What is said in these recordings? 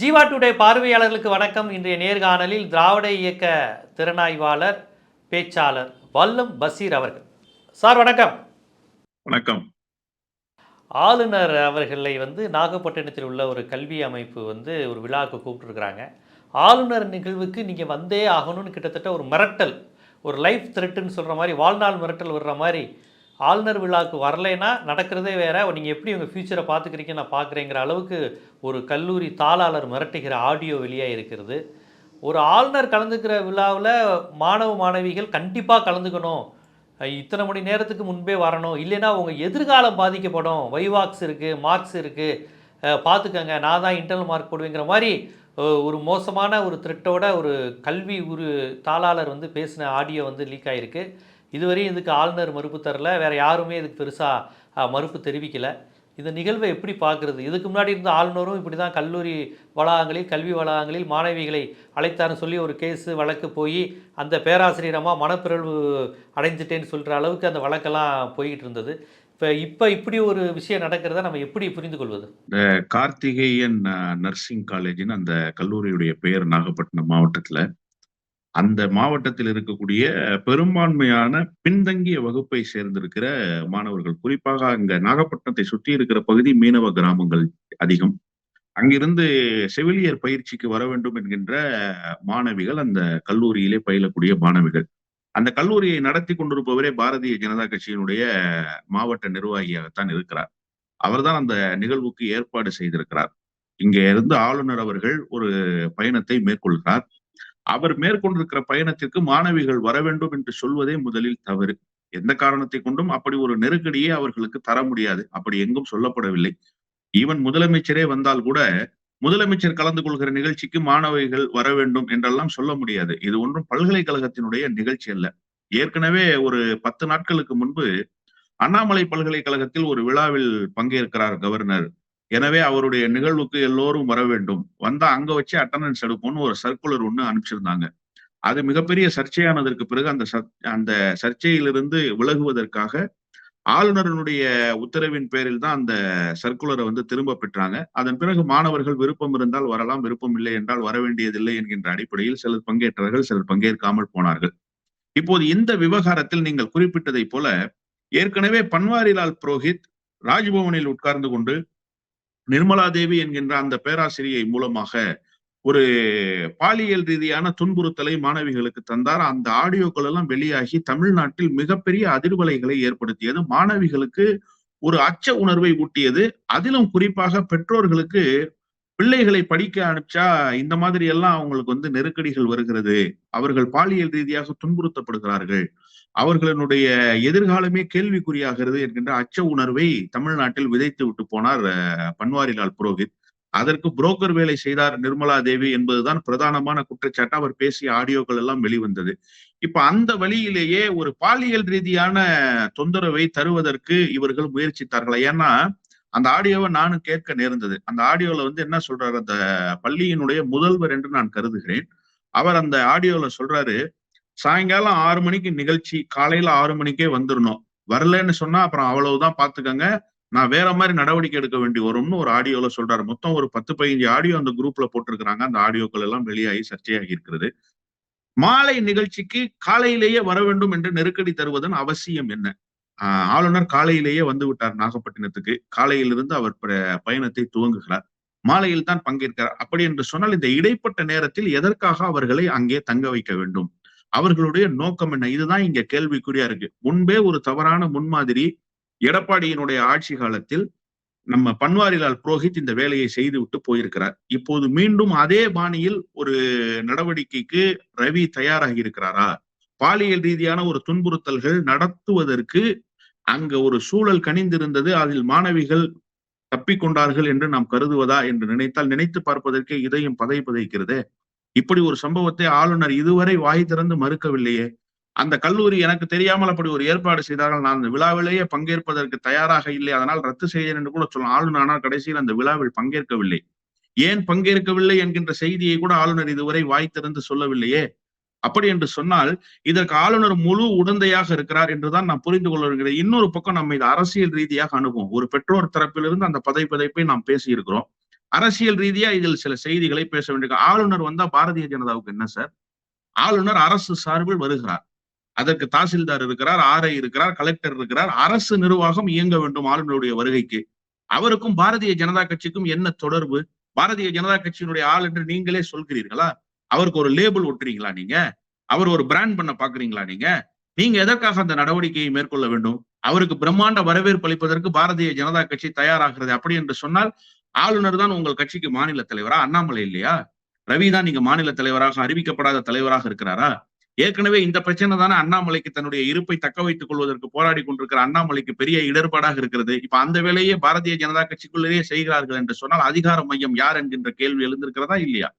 Jeeva today பார்வையாளர்களுக்கு வணக்கம். இன்றைய நேர்காணலில் திராவிட இயக்க திறனாய்வாளர் பேச்சாளர் வல்லம் பசீர் அவர்கள். சார் வணக்கம். வணக்கம். ஆளுநர் அவர்களை வந்து நாகப்பட்டினத்தில் உள்ள ஒரு கல்வி அமைப்பு வந்து ஒரு விழாவுக்கு கூப்பிட்டுருக்குறாங்க. ஆளுநர் நிகழ்வுக்கு நீங்கள் வந்தே ஆகணும்னு கிட்டத்தட்ட ஒரு மிரட்டல் ஒரு லைஃப் த்ரெட்டுன்னு சொல்கிற மாதிரி வாழ்நாள் மிரட்டல் வர்ற மாதிரி ஆளுநர் விழாவுக்கு வரலைன்னா நடக்கிறதே வேற. நீங்கள் எப்படி உங்கள் ஃப்யூச்சரை பார்த்துக்கிறீங்க நான் பார்க்குறேங்கிற அளவுக்கு ஒரு கல்லூரி தாளாளர் மிரட்டுகிற ஆடியோ வெளியாக இருக்கிறது. ஒரு ஆளுநர் கலந்துக்கிற விழாவில் மாணவ மாணவிகள் கண்டிப்பாக கலந்துக்கணும். இத்தனை மணி நேரத்துக்கு முன்பே வரணும். இல்லைன்னா உங்கள் எதிர்காலம் பாதிக்கப்படும். வைவாக்ஸ் இருக்குது மார்க்ஸ் இருக்குது பார்த்துக்கங்க நான் தான் இன்டர்னல் மார்க் போடுவேங்கிற மாதிரி ஒரு மோசமான ஒரு த்ரெட்டோட ஒரு கல்வி ஒரு தாளாளர் வந்து பேசின ஆடியோ வந்து லீக் ஆகிருக்கு இதுவரையும் இதுக்கு ஆளுநர் மறுப்பு தரல. வேறு யாருமே இதுக்கு பெருசாக மறுப்பு தெரிவிக்கலை. இந்த நிகழ்வை எப்படி பார்க்குறது? இதுக்கு முன்னாடி இருந்த ஆளுநரும் இப்படி தான் கல்லூரி வளாகங்களில் கல்வி வளாகங்களில் மாணவிகளை அழைத்தாருன்னு சொல்லி ஒரு கேஸு வழக்கு போய் அந்த பேராசிரியரமாக மனப்பிறழ்வு அடைஞ்சிட்டேன்னு சொல்கிற அளவுக்கு அந்த வழக்கெல்லாம் போய்கிட்டு இருந்தது. இப்போ இப்போ இப்படி ஒரு விஷயம் நடக்கிறத நம்ம எப்படி புரிந்து கொள்வது? இந்த கார்த்திகேயன் நர்சிங் காலேஜின்னு அந்த கல்லூரியுடைய பெயர் நாகப்பட்டினம் மாவட்டத்தில். அந்த மாவட்டத்தில் இருக்கக்கூடிய பெரும்பான்மையான பின்தங்கிய வகுப்பை சேர்ந்திருக்கிற மாணவர்கள் குறிப்பாக அங்க நாகப்பட்டினத்தை சுற்றி இருக்கிற பகுதி மீனவ கிராமங்கள் அதிகம். அங்கிருந்து செவிலியர் பயிற்சிக்கு வர வேண்டும் என்கின்ற மாணவிகள் அந்த கல்லூரியிலே பயிலக்கூடிய மாணவிகள். அந்த கல்லூரியை நடத்தி கொண்டிருப்பவரே பாரதிய ஜனதா கட்சியினுடைய மாவட்ட நிர்வாகியாகத்தான் இருக்கிறார். அவர்தான் அந்த நிகழ்வுக்கு ஏற்பாடு செய்திருக்கிறார். இங்க இருந்து ஆளுநர் அவர்கள் ஒரு பயணத்தை மேற்கொள்கிறார். அவர் மேற்கொண்டிருக்கிற பயணத்திற்கு மாணவிகள் வர வேண்டும் என்று சொல்வதே முதலில் தவறு. எந்த காரணத்தை கொண்டும் அப்படி ஒரு நெருக்கடியே அவர்களுக்கு தர முடியாது. அப்படி எங்கும் சொல்லப்படவில்லை. ஈவன் முதலமைச்சரே வந்தால் கூட முதலமைச்சர் கலந்து கொள்கிற நிகழ்ச்சிக்கு மாணவிகள் வர வேண்டும் என்றெல்லாம் சொல்ல முடியாது. இது ஒன்றும் பல்கலைக்கழகத்தினுடைய நிகழ்ச்சி அல்ல. ஏற்கனவே ஒரு பத்து நாட்களுக்கு முன்பு அண்ணாமலை பல்கலைக்கழகத்தில் ஒரு விழாவில் பங்கேற்கிறார் கவர்னர். எனவே அவருடைய நிகழ்வுக்கு எல்லோரும் வர வேண்டும். வந்தா அங்க வச்சு அட்டண்டன்ஸ் எடுப்போம்னு ஒரு சர்க்குலர் ஒண்ணு அனுப்பிச்சிருந்தாங்க. அது மிகப்பெரிய சர்ச்சையானதற்கு பிறகு அந்த சர்- அந்த சர்ச்சையிலிருந்து விலகுவதற்காக ஆளுநரினுடைய உத்தரவின் பேரில் தான் அந்த சர்க்குலரை வந்து திரும்ப பெற்றாங்க. அதன் பிறகு மாணவர்கள் விருப்பம் இருந்தால் வரலாம் விருப்பம் இல்லை என்றால் வர வேண்டியதில்லை என்கின்ற அடிப்படையில் சிலர் பங்கேற்றார்கள் சிலர் பங்கேற்காமல் போனார்கள். இப்போது இந்த விவகாரத்தில் நீங்கள் குறிப்பிட்டதைப் போல ஏற்கனவே பன்வாரிலால் புரோஹித் ராஜ்பவனில் உட்கார்ந்து கொண்டு நிர்மலா தேவி என்கின்ற அந்த பேராசிரியை மூலமாக ஒரு பாலியல் ரீதியான துன்புறுத்தலை மாணவிகளுக்கு தந்தார். அந்த ஆடியோக்கள் எல்லாம் வெளியாகி தமிழ்நாட்டில் மிகப்பெரிய அதிர்வலைகளை ஏற்படுத்தியது. மாணவிகளுக்கு ஒரு அச்ச உணர்வை ஊட்டியது. அதிலும் குறிப்பாக பெற்றோர்களுக்கு பிள்ளைகளை படிக்க அனுப்பிச்சா இந்த மாதிரி எல்லாம் அவங்களுக்கு வந்து நெருக்கடிகள் வருகிறது. அவர்கள் பாலியல் ரீதியாக துன்புறுத்தப்படுகிறார்கள். அவர்களுடைய எதிர்காலமே கேள்விக்குறியாகிறது என்கின்ற அச்ச உணர்வை தமிழ்நாட்டில் விதைத்து விட்டு போனார் பன்வாரிலால் புரோஹித். அதற்கு புரோக்கர் வேலை செய்தார் நிர்மலா தேவி என்பதுதான் பிரதானமான குற்றச்சாட்டு. அவர் பேசிய ஆடியோக்கள் எல்லாம் வெளிவந்தது. இப்ப அந்த வழியிலேயே ஒரு பாலியல் ரீதியான தொந்தரவை தருவதற்கு இவர்கள் முயற்சித்தார்களா? ஏன்னா அந்த ஆடியோவை நானும் கேட்க நேர்ந்தது. அந்த ஆடியோல வந்து என்ன சொல்றாரு? அந்த பள்ளியினுடைய முதல்வர் என்று நான் கருதுகிறேன். அவர் அந்த ஆடியோல சொல்றாரு சாயங்காலம் ஆறு மணிக்கு நிகழ்ச்சி காலையில ஆறு மணிக்கே வந்துடணும் வரலன்னு சொன்னா அப்புறம் அவ்வளவுதான் பாத்துக்கங்க. நான் வேற மாதிரி நடவடிக்கை எடுக்க வேண்டி வரும்னு ஒரு ஆடியோல சொல்றாரு. மொத்தம் ஒரு பத்து பதினஞ்சு ஆடியோ அந்த குரூப்ல போட்டிருக்கிறாங்க. அந்த ஆடியோக்கள் எல்லாம் வெளியாகி சர்ச்சையாகி இருக்கிறது. மாலை நிகழ்ச்சிக்கு காலையிலேயே வர வேண்டும் என்று நெருக்கடி தருவதன் அவசியம் என்ன? ஆஹ் ஆளுநர் காலையிலேயே வந்து விட்டார் நாகப்பட்டினத்துக்கு. காலையிலிருந்து அவர் பயணத்தை துவங்குகிறார். மாலையில் தான் பங்கேற்கிறார். அப்படி என்று சொன்னால் இந்த இடைப்பட்ட நேரத்தில் எதற்காக அவர்களை அங்கே தங்க வைக்க வேண்டும்? அவர்களுடைய நோக்கம் என்ன? இதுதான் இங்க கேள்விக்குறியா இருக்கு. முன்பே ஒரு தவறான முன்மாதிரி எடப்பாடியினுடைய ஆட்சி காலத்தில் நம்ம பன்வாரிலால் புரோஹித் இந்த வேலையை செய்து விட்டு போயிருக்கிறார். இப்போது மீண்டும் அதே பாணியில் ஒரு நடவடிக்கைக்கு ரவி தயாராகி இருக்கிறாரா? பாலியல் ரீதியான ஒரு துன்புறுத்தல்கள் நடத்துவதற்கு அங்க ஒரு சூழல் கனிந்திருந்தது. அதில் மாணவிகள் தப்பிக்கொண்டார்கள் என்று நாம் கருதுவதா என்று நினைத்தால் நினைத்து பார்ப்பதற்கே இதயம் பதை பதைக்கிறதே இப்படி ஒரு சம்பவத்தை ஆளுநர் இதுவரை வாய் திறந்து மறுக்கவில்லையே. அந்த கல்லூரி எனக்கு தெரியாமல் அப்படி ஒரு ஏற்பாடு செய்தார்கள். நான் அந்த விழாவிலேயே பங்கேற்பதற்கு தயாராக இல்லை. அதனால் ரத்து செய்தேன் என்று கூட சொல்லலாம் ஆளுநர் ஆனால் கடைசியில் அந்த விழாவில் பங்கேற்கவில்லை. ஏன் பங்கேற்கவில்லை என்கின்ற செய்தியை கூட ஆளுநர் இதுவரை வாய் திறந்து சொல்லவில்லையே. அப்படி என்று சொன்னால் இதற்கு ஆளுநர் முழு உடந்தையாக இருக்கிறார் என்றுதான் நான் புரிந்து கொள்ள வருகிறேன் இன்னொரு பக்கம் நம்ம இது அரசியல் ரீதியாக அணுகும் ஒரு பெற்றோர் தரப்பிலிருந்து அந்த பதை பதைப்பை நாம் பேசியிருக்கிறோம். அரசியல் ரீதியா இதில் சில செய்திகளை பேச வேண்டிய ஆளுநர் வந்தா பாரதிய ஜனதாவுக்கு என்ன சார்? ஆளுநர் அரசு சார்பில் வருகிறார். அதற்கு தாசில்தார் இருக்கிறார் ஆர்ஐ இருக்கிறார் கலெக்டர் இருக்கிறார். அரசு நிர்வாகம் இயங்க வேண்டும் ஆளுநருடைய வருகைக்கு. அவருக்கும் பாரதிய ஜனதா கட்சிக்கும் என்ன தொடர்பு? பாரதிய ஜனதா கட்சியினுடைய ஆள் என்று நீங்களே சொல்கிறீர்களா? அவருக்கு ஒரு லேபிள் ஒட்டுறீங்களா நீங்க? அவர் ஒரு பிராண்ட் பண்ண பாக்குறீங்களா நீங்க? நீங்க எதற்காக அந்த நடவடிக்கையை மேற்கொள்ள வேண்டும்? அவருக்கு பிரம்மாண்ட வரவேற்பு அளிப்பதற்கு பாரதிய ஜனதா கட்சி தயாராகிறது. அப்படி என்று சொன்னால் ஆளுநர் தான் உங்கள் கட்சிக்கு மாநில தலைவரா? அண்ணாமலை இல்லையா? ரவி தான் நீங்க மாநில தலைவராக அறிவிக்கப்படாத தலைவராக இருக்கிறாரா? ஏற்கனவே இந்த பிரச்சனை தானே அண்ணாமலைக்கு தன்னுடைய இருப்பை தக்க வைத்துக் கொள்வதற்கு போராடி கொண்டிருக்கிற அண்ணாமலைக்கு பெரிய இடர்பாடாக இருக்கிறது. இப்ப அந்த வேலையே பாரதிய ஜனதா கட்சிக்குள்ளேயே செய்கிறார்கள் என்று சொன்னால் அதிகார மையம் யார் என்கின்ற கேள்வி எழுந்திருக்கிறதா இல்லையா?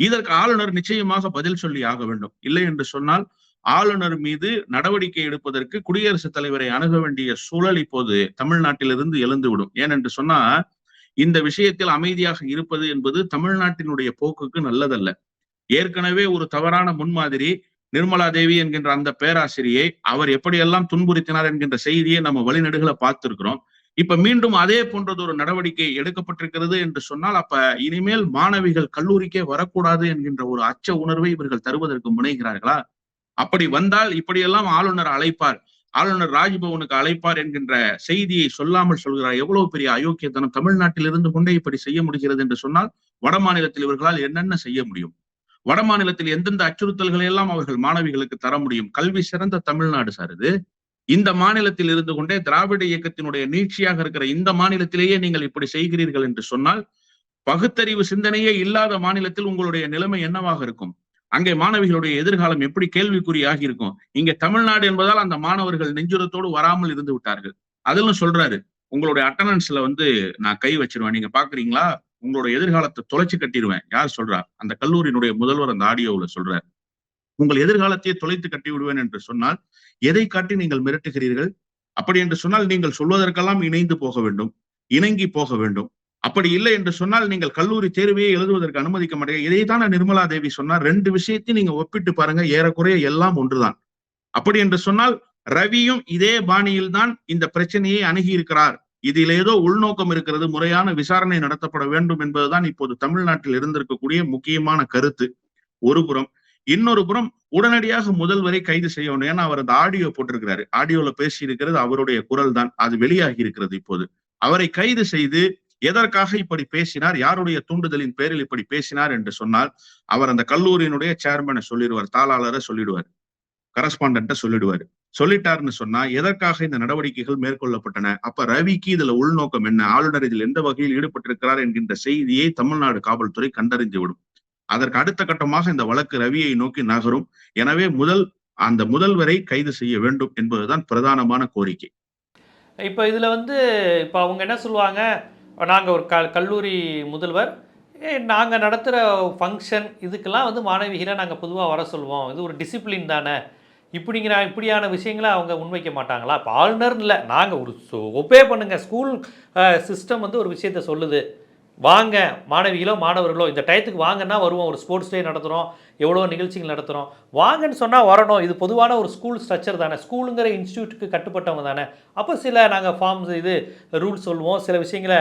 இதற்கு ஆளுநர் நிச்சயமாக பதில் சொல்லி ஆக வேண்டும். இல்லை என்று சொன்னால் ஆளுநர் மீது நடவடிக்கை எடுப்பதற்கு குடியரசுத் தலைவரை அணுக வேண்டிய சூழல் இப்போது தமிழ்நாட்டிலிருந்து எழுந்துவிடும். ஏனென்று சொன்னா இந்த விஷயத்தில் அமைதியாக இருப்பது என்பது தமிழ்நாட்டினுடைய போக்குக்கு நல்லதல்ல. ஏற்கனவே ஒரு தவறான முன்மாதிரி நிர்மலா தேவி என்கின்ற அந்த பேராசிரியை அவர் எப்படியெல்லாம் துன்புறுத்தினார் என்கின்ற செய்தியை நம்ம வழிநடுகளை பார்த்திருக்கிறோம். இப்ப மீண்டும் அதே போன்றது ஒரு நடவடிக்கை எடுக்கப்பட்டிருக்கிறது என்று சொன்னால் அப்ப இனிமேல் மாணவிகள் கல்லூரிக்கே வரக்கூடாது என்கின்ற ஒரு அச்ச உணர்வை இவர்கள் தருவதற்கு முனைகிறார்களா? அப்படி வந்தால் இப்படியெல்லாம் ஆளுநர் அழைப்பார். ஆளுநர் ராஜ்பவனுக்கு அழைப்பார் என்கின்ற செய்தியை சொல்லாமல் சொல்கிறார். எவ்வளவு பெரிய அயோக்கியத்தனம் தமிழ்நாட்டில் இருந்து கொண்டே இப்படி செய்ய முடிகிறது என்று சொன்னால் வட மாநிலத்தில் இவர்களால் என்னென்ன செய்ய முடியும்? வட மாநிலத்தில் எந்தெந்த அச்சுறுத்தல்களை எல்லாம் அவர்கள் மாணவிகளுக்கு தர முடியும்? கல்வி சிறந்த தமிழ்நாடு சார் இது. இந்த மாநிலத்தில் இருந்து கொண்டே திராவிட இயக்கத்தினுடைய நீட்சியாக இருக்கிற இந்த மாநிலத்திலேயே நீங்கள் இப்படி செய்கிறீர்கள் என்று சொன்னால் பகுத்தறிவு சிந்தனையே இல்லாத மாநிலத்தில் உங்களுடைய நிலைமை என்னவாக இருக்கும்? அங்கே மாணவிகளுடைய எதிர்காலம் எப்படி கேள்விக்குறியாகி இருக்கும்? இங்க தமிழ்நாடு என்பதால் அந்த மாணவர்கள் நெஞ்சுரத்தோடு வராமல் இருந்து விட்டார்கள். அதிலும் சொல்றாரு உங்களுடைய அட்டண்டன்ஸ்ல வந்து நான் கை வச்சிருவேன். நீங்க பாக்குறீங்களா? உங்களோட எதிர்காலத்தை தொலைச்சு கட்டிடுவேன் யார் சொல்றா? அந்த கல்லூரியினுடைய முதல்வர் அந்த ஆடியோவுல சொல்றாரு. உங்கள் எதிர்காலத்தையே தொலைத்து கட்டி விடுவேன் என்று சொன்னால் எதை காட்டி நீங்கள் மிரட்டுகிறீர்கள்? அப்படி என்று சொன்னால் நீங்கள் சொல்வதற்கெல்லாம் இணைந்து போக வேண்டும். இணங்கி போக வேண்டும். அப்படி இல்லை என்று சொன்னால் நீங்கள் கல்லூரி தேர்வையே எழுதுவதற்கு அனுமதிக்க மாட்டீங்க இதைத்தான நிர்மலா தேவி சொன்னார். ரெண்டு விஷயத்தையும் நீங்க ஒப்பிட்டு பாருங்க. ஏறக்குறைய எல்லாம் ஒன்றுதான். அப்படி என்று சொன்னால் ரவியும் இதே பாணியில் தான் இந்த பிரச்சனையை அணுகி இருக்கிறார் இதில் ஏதோ உள்நோக்கம் இருக்கிறது. முறையான விசாரணை நடத்தப்பட வேண்டும் என்பதுதான் இப்போது தமிழ்நாட்டில் இருந்திருக்கக்கூடிய முக்கியமான கருத்து. ஒரு புறம். இன்னொரு புறம் உடனடியாக முதல்வரை கைது செய்ய வேண்டும். ஏன்னா அவர் அந்த ஆடியோ போட்டிருக்கிறாரு. ஆடியோல பேசி இருக்கிறது அவருடைய குரல் தான் அது வெளியாகி இருக்கிறது இப்போது. அவரை கைது செய்து எதற்காக இப்படி பேசினார்? யாருடைய தூண்டுதலின் பேரில் இப்படி பேசினார் என்று சொன்னால் அவர் அந்த கல்லூரியினுடைய சேர்மனை சொல்லிடுவார் தாளாளரை சொல்லிடுவார் கரஸ்பாண்ட சொல்லிடுவாரு. சொல்லிட்டாருன்னு சொன்னா எதற்காக இந்த நடவடிக்கைகள் மேற்கொள்ளப்பட்டன? அப்ப ரவிக்கு இதுல உள்நோக்கம் என்ன? ஆளுநர் இதில் எந்த வகையில் ஈடுபட்டிருக்கிறார் என்கின்ற செய்தியை தமிழ்நாடு காவல்துறை கண்டறிந்து விடும். அதற்கு அடுத்த கட்டமாக இந்த வழக்கு ரவியை நோக்கி நகரும். எனவே முதல் அந்த முதல்வரை கைது செய்ய வேண்டும் என்பதுதான் பிரதானமான கோரிக்கை. இப்ப இதுல வந்து இப்ப அவங்க என்ன சொல்லுவாங்க? நாங்கள் ஒரு க கல்லூரி முதல்வர். நாங்கள் நடத்துகிற ஃபங்க்ஷன் இதுக்கெல்லாம் வந்து மாணவிகளை நாங்கள் பொதுவாக வர சொல்லுவோம் இது ஒரு டிசிப்ளின் தானே. இப்படிங்கிற இப்படியான விஷயங்களை அவங்க முன்வைக்க மாட்டாங்களா? இப்போ ஆளுநர் இல்லை. நாங்கள் ஒரு ஒப்பே பண்ணுங்கள் ஸ்கூல் சிஸ்டம் வந்து ஒரு விஷயத்த சொல்லுது. வாங்க மாணவிகளோ மாணவர்களோ இந்த டயத்துக்கு வாங்கன்னா வருவோம். ஒரு ஸ்போர்ட்ஸ் டே நடத்துகிறோம் எவ்வளோ நிகழ்ச்சிகள் நடத்துகிறோம் வாங்கன்னு சொன்னால் வரணும். இது பொதுவான ஒரு ஸ்கூல் ஸ்ட்ரக்சர் தானே. ஸ்கூலுங்கிற இன்ஸ்டியூட்டுக்கு கட்டுப்பட்டவங்க தானே. அப்போ சில நாங்கள் ஃபார்ம்ஸ் இது ரூல்ஸ் சொல்லுவோம். சில விஷயங்களை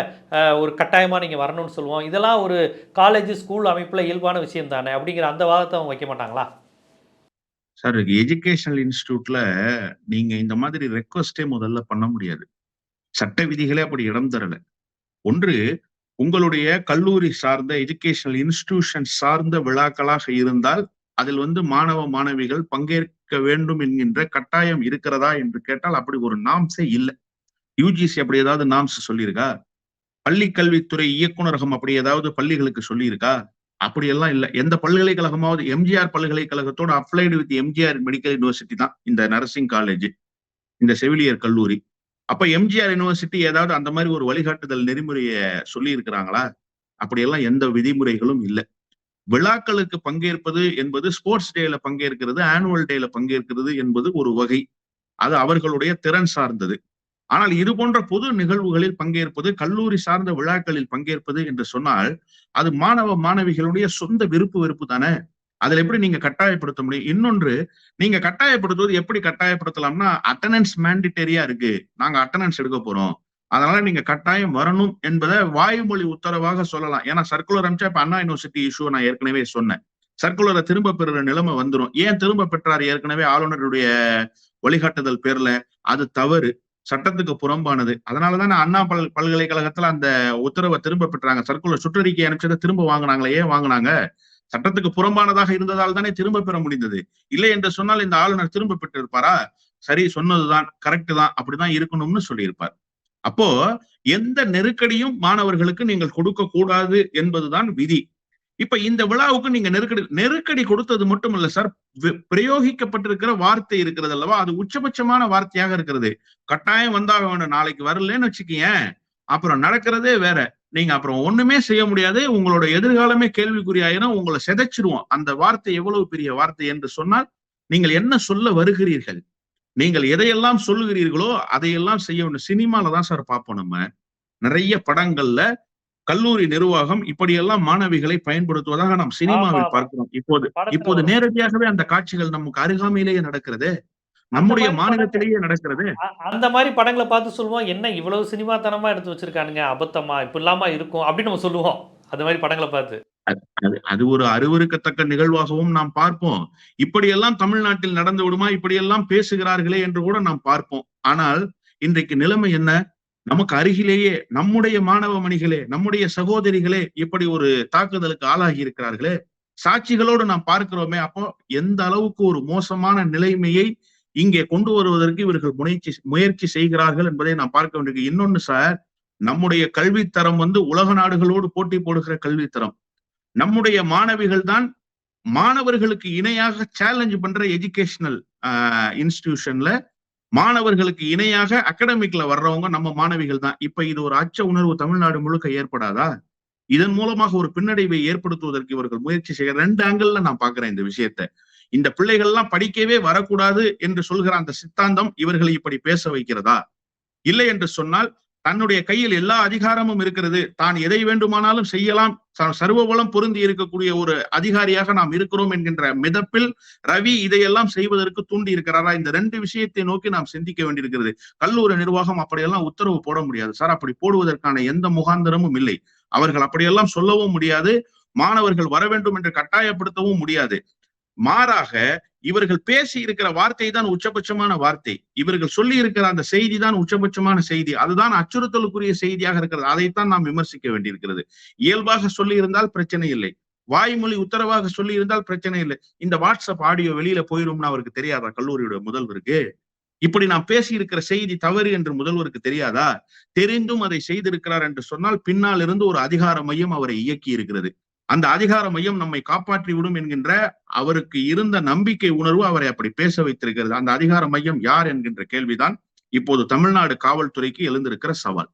ஒரு கட்டாயமாக நீங்கள் வரணும்னு சொல்லுவோம். இதெல்லாம் ஒரு காலேஜ் ஸ்கூல் அமைப்பில் இயல்பான விஷயம் தானே. அப்படிங்கிற அந்த வாதத்தை அவங்க வைக்க மாட்டாங்களா? சார் எஜுகேஷனல் இன்ஸ்டியூட்டில் நீங்க இந்த மாதிரி ரெக்வஸ்டே முதல்ல பண்ண முடியாது. சட்ட விதிகளே அப்படி இடம் தரல. ஒன்று உங்களுடைய கல்லூரி சார்ந்த எஜுகேஷனல் இன்ஸ்டிடியூஷன் சார்ந்த விழாக்களாக இருந்தால் அதில் வந்து மாணவ மாணவிகள் பங்கேற்க வேண்டும் என்கின்ற கட்டாயம் இருக்கிறதா என்று கேட்டால் அப்படி ஒரு நாம்ஸே இல்லை. யூஜிசி அப்படி ஏதாவது நாம்ஸ் சொல்லியிருக்கா? பள்ளி கல்வித்துறை இயக்குநரகம் அப்படி ஏதாவது பள்ளிகளுக்கு சொல்லியிருக்கா? அப்படியெல்லாம் இல்லை. எந்த பல்கலைக்கழகமாவது MGR பல்கலைக்கழகத்தோட applied with MGR medical university தான் இந்த நர்சிங் காலேஜ் இந்த செவிலியர் கல்லூரி. அப்ப எம்ஜிஆர் யூனிவர்சிட்டி ஏதாவது அந்த மாதிரி ஒரு வழிகாட்டுதல் நெறிமுறையை சொல்லி இருக்கிறாங்களா அப்படியெல்லாம் எந்த விதிமுறைகளும் இல்லை. விழாக்களுக்கு பங்கேற்பது என்பது ஸ்போர்ட்ஸ் டேல பங்கேற்கிறது ஆனுவல் டேல பங்கேற்கிறது என்பது ஒரு வகை. அது அவர்களுடைய திறன் சார்ந்தது. ஆனால் இது போன்ற பொது நிகழ்வுகளில் பங்கேற்பது கல்லூரி சார்ந்த விழாக்களில் பங்கேற்பது என்று சொன்னால் அது மாணவ மாணவிகளுடைய சொந்த விருப்பு வெறுப்பு தானே? அதுல எப்படி நீங்க கட்டாயப்படுத்த முடியும்? இன்னொன்று நீங்க கட்டாயப்படுத்துவது எப்படி கட்டாயப்படுத்தலாம்னா அட்டண்டன்ஸ் மேண்டிட்டரியா இருக்கு. நாங்க அட்டண்டன்ஸ் எடுக்க போறோம். அதனால நீங்க கட்டாயம் வரணும் என்பதை வாய்மொழி உத்தரவாக சொல்லலாம். ஏன்னா சர்க்குலர் அமிச்சா இப்ப அண்ணா யூனிவர்சிட்டி இஷ்யூ நான் ஏற்கனவே சொன்னேன். சர்க்குலரை திரும்ப பெறுற நிலைமை வந்துடும் ஏன் திரும்ப பெற்றார்? ஏற்கனவே ஆளுநருடைய வழிகாட்டுதல் பேர்ல. அது தவறு. சட்டத்துக்கு புறம்பானது. அதனாலதான் அண்ணா பல் பல்கலைக்கழகத்துல அந்த உத்தரவை திரும்ப பெற்றாங்க. சர்க்குலர் சுற்றறிக்கை அனுப்பிச்சதை திரும்ப வாங்கினாங்களே? ஏன் வாங்கினாங்க? சட்டத்துக்கு புறம்பானதாக இருந்ததால் தானே திரும்ப பெற முடிந்தது. இல்லை என்று சொன்னால் இந்த ஆளுநர் திரும்ப பெற்றிருப்பாரா? சரி சொன்னதுதான் கரெக்ட் தான் அப்படிதான் இருக்கணும்னு சொல்லியிருப்பார். அப்போ எந்த நெருக்கடியும் மாணவர்களுக்கு நீங்கள் கொடுக்க கூடாது என்பதுதான் விதி. இப்ப இந்த விழாவுக்கு நீங்க நெருக்கடி நெருக்கடி கொடுத்தது மட்டும் இல்ல சார் பிரயோகிக்கப்பட்டிருக்கிற வார்த்தை இருக்கிறது அல்லவா? அது உச்சபட்சமான வார்த்தையாக இருக்கிறது. கட்டாயம் வந்தாக வேணும் நாளைக்கு வரலன்னு வச்சுக்கீங்க. அப்புறம் நடக்கிறதே வேற. நீங்க அப்புறம் ஒண்ணுமே செய்ய முடியாது. உங்களோட எதிர்காலமே கேள்விக்குறியாயிரும் உங்களை சிதைச்சிருவோம். அந்த வார்த்தை எவ்வளவு பெரிய வார்த்தை என்று சொன்னால் நீங்கள் என்ன சொல்ல வருகிறீர்கள்? நீங்கள் எதையெல்லாம் சொல்லுகிறீர்களோ அதையெல்லாம் செய்ய வேண்டும் சினிமால தான் சார் பார்ப்போம் நம்ம. நிறைய படங்கள்ல கல்லூரி நிர்வாகம் இப்படியெல்லாம் மாணவிகளை பயன்படுத்துவதாக நாம் சினிமாவில். பார்க்கிறோம். இப்போது இப்போது. நேரடியாகவே அந்த காட்சிகள் நமக்கு அருகாமையிலேயே நடக்கிறது. நம்முடைய மாநிலத்திலேயே நடக்கிறது. அந்த மாதிரி படங்களை பார்த்து சொல்லுவோம் என்ன இவ்வளவு சினிமாத்தனமா எடுத்து வச்சிருக்கானுங்க? அபத்தமா? இப்படிலாமா இருக்கும். அப்படின்னு நம்ம சொல்லுவோம். அந்த மாதிரி படங்களை பார்த்து. அது அது ஒரு அருவருக்கத்தக்க நிகழ்வாகவும் நாம் பார்ப்போம். இப்படியெல்லாம் தமிழ்நாட்டில் நடந்து விடுமா? இப்படியெல்லாம் பேசுகிறார்களே என்று கூட நாம் பார்ப்போம். ஆனால் இன்றைக்கு நிலைமை என்ன? நமக்கு அருகிலேயே நம்முடைய மாணவ மணிகளே நம்முடைய சகோதரிகளே இப்படி ஒரு தாக்குதலுக்கு ஆளாகி இருக்கிறார்களே. சாட்சிகளோடு நாம் பார்க்கிறோமே அப்போ எந்த அளவுக்கு ஒரு மோசமான நிலைமையை இங்கே கொண்டு வருவதற்கு இவர்கள் முயற்சி முயற்சி செய்கிறார்கள் என்பதை நாம் பார்க்க வேண்டியது இன்னொன்னு சார் நம்முடைய கல்வித்தரம் வந்து உலக நாடுகளோடு போட்டி போடுகிற கல்வித்தரம். நம்முடைய மாணவிகள் தான் மாணவர்களுக்கு இணையாக சேலஞ்ச் பண்ற எஜுகேஷனல் இன்ஸ்டிடியூஷன்ல மாணவர்களுக்கு இணையாக அகடமிக்ல வர்றவங்க நம்ம மாணவிகள் தான். இப்ப இது ஒரு அச்ச உணர்வு தமிழ்நாடு முழுக்க ஏற்படாதா? இதன் மூலமாக ஒரு பின்னடைவை ஏற்படுத்துவதற்கு இவர்கள் முயற்சி செய்ய ரெண்டு ஆங்கிள் நான் பாக்குறேன் இந்த விஷயத்தை. இந்த பிள்ளைகள் எல்லாம் படிக்கவே வரக்கூடாது என்று சொல்கிற அந்த சித்தாந்தம் இவர்களை இப்படி பேச வைக்கிறதா? இல்லை என்று சொன்னால் தன்னுடைய கையில் எல்லா அதிகாரமும் இருக்கிறது. தான் எதை வேண்டுமானாலும் செய்யலாம். சர்வபலம் பொருந்தி இருக்கக்கூடிய ஒரு அதிகாரியாக நாம் இருக்கிறோம் என்கின்ற மிதப்பில் ரவி இதையெல்லாம் செய்வதற்கு தூண்டி இருக்கிறாரா? இந்த ரெண்டு விஷயத்தை நோக்கி நாம் சிந்திக்க வேண்டியிருக்கிறது. கல்லூரி நிர்வாகம் அப்படியெல்லாம் உத்தரவு போட முடியாது. சார் அப்படி போடுவதற்கான எந்த முகாந்திரமும் இல்லை. அவர்கள் அப்படியெல்லாம் சொல்லவும் முடியாது. மாணவர்கள் வர வேண்டும் என்று கட்டாயப்படுத்தவும் முடியாது. மாறாக இவர்கள் பேசி இருக்கிற வார்த்தை தான் உச்சபட்சமான வார்த்தை. இவர்கள் சொல்லி இருக்கிற அந்த செய்தி தான் உச்சபட்சமான செய்தி. அதுதான் அச்சுறுத்தலுக்குரிய செய்தியாக இருக்கிறது. அதைத்தான் நாம் விமர்சிக்க வேண்டியிருக்கிறது. இயல்பாக சொல்லி இருந்தால் பிரச்சனை இல்லை. வாய்மொழி உத்தரவாக சொல்லி இருந்தால் பிரச்சனை இல்லை. இந்த வாட்ஸ்அப் ஆடியோ வெளியில போயிரும்னு அவருக்கு தெரியாதா? கல்லூரியோட முதல்வருக்கு. இப்படி நாம் பேசி இருக்கிற செய்தி தவறு என்று முதல்வருக்கு தெரியாதா? தெரிந்தும் அதை செய்திருக்கிறார் என்று சொன்னால் பின்னால் இருந்து ஒரு அதிகார மையம் அவரை இயக்கி இருக்கிறது. அந்த அதிகார மையம் நம்மை காப்பாற்றி விடும் என்கின்ற அவருக்கு இருந்த நம்பிக்கை உணர்வு அவரை அப்படி பேச வைத்திருக்கிறது. அந்த அதிகார மையம் யார் என்கின்ற கேள்விதான் இப்போது தமிழ்நாடு காவல்துறைக்கு எழுந்திருக்கிற சவால்.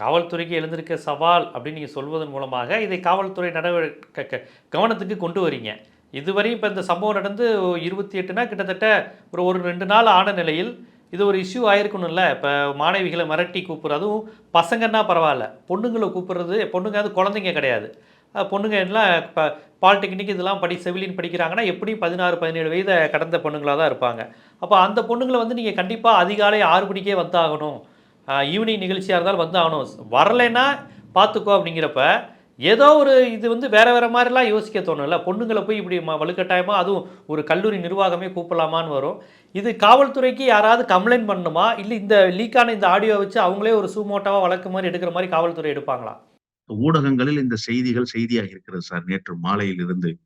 காவல்துறைக்கு எழுந்திருக்க சவால் அப்படின்னு நீங்கள் சொல்வதன் மூலமாக இதை காவல்துறை நடவடிக்கை க- கவனத்துக்கு கொண்டு வரீங்க. இதுவரை இப்போ இந்த சம்பவம் நடந்து இருபத்தி எட்டுனா கிட்டத்தட்ட ஒரு ஒரு ரெண்டு நாள் ஆன நிலையில் இது ஒரு இஷ்யூ ஆயிருக்கணும்ல. இப்போ மாணவிகளை மிரட்டி கூப்பிட்றதும் அதுவும் பசங்கன்னா பரவாயில்ல. பொண்ணுங்களை கூப்பிட்றது பொண்ணுங்க அது குழந்தைங்க கிடையாது. பொண்ணுங்க எல்லாம் இப்போ பாலிடெக்னிக் இதெல்லாம் படி செவிலியன் படிக்கிறாங்கன்னா எப்படியும் பதினாறு பதினேழு வயதை கடந்த பொண்ணுங்களாக தான் இருப்பாங்க. அப்போ அந்த பொண்ணுங்களை வந்து நீங்கள் கண்டிப்பாக அதிகாலை ஆறு மணிக்கே வந்தாகணும். ஈவினிங் நிகழ்ச்சியாக இருந்தாலும் வந்து ஆகணும் வரலைன்னா பார்த்துக்கோ அப்படிங்கிறப்ப ஏதோ ஒரு இது வந்து வேறு வேறு மாதிரிலாம் யோசிக்க தோணும்ல பொண்ணுங்களை போய் இப்படி வலுக்கட்டாயமாக அதுவும் ஒரு கல்லூரி நிர்வாகமே கூப்பிடலாமான்னு வரும். இது காவல்துறைக்கு யாராவது கம்ப்ளைண்ட் பண்ணணுமா? இல்லை இந்த லீக்கான இந்த ஆடியோ வச்சு அவங்களே ஒரு சூமோட்டாவாக வழக்கு மாதிரி எடுக்கிற மாதிரி காவல்துறை எடுப்பாங்களா? ஊடகங்களில் இந்த செய்திகள் செய்தியாக இருக்கிறது சார். நேற்று மாலையிலிருந்து